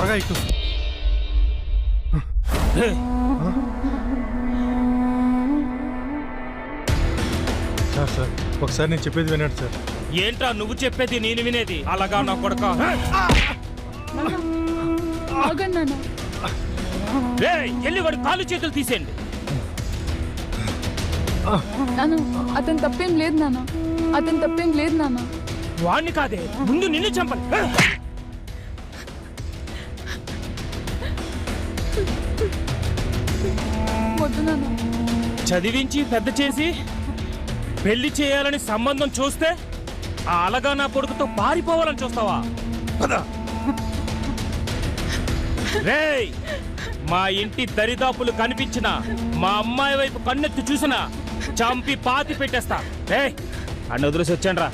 త్వరగా ఎక్కు. Sir sir ఒకసారి నేను చెప్పేది వినండి సార్. ఏంట్రా నువ్వు చెప్పేది నేను వినేది? అలాగా నా కొడక? వెళ్ళి వాడి కాలు చేతులు తీసేయండి. నాన్న అతను తప్పేం లేదు నాన్న. అతను తప్పేం లేదు నాన్న. వాణ్ణి కాదే ముందు నిన్ను చంపండి వద్దు నాన్న చదివించి పెద్ద చేసి పెళ్ళి చేయాలని సంబంధం చూస్తే ఆ అలగా నా కొడుకుతో పారిపోవాలని చూస్తావా. రేయ్ మా ఇంటి దరిదాపులు కనిపించిన మా అమ్మాయి వైపు కన్నెత్తి చూసినా చంపి పాతి పెట్టేస్తా. రే అన్న వదిలేసి వచ్చాను రా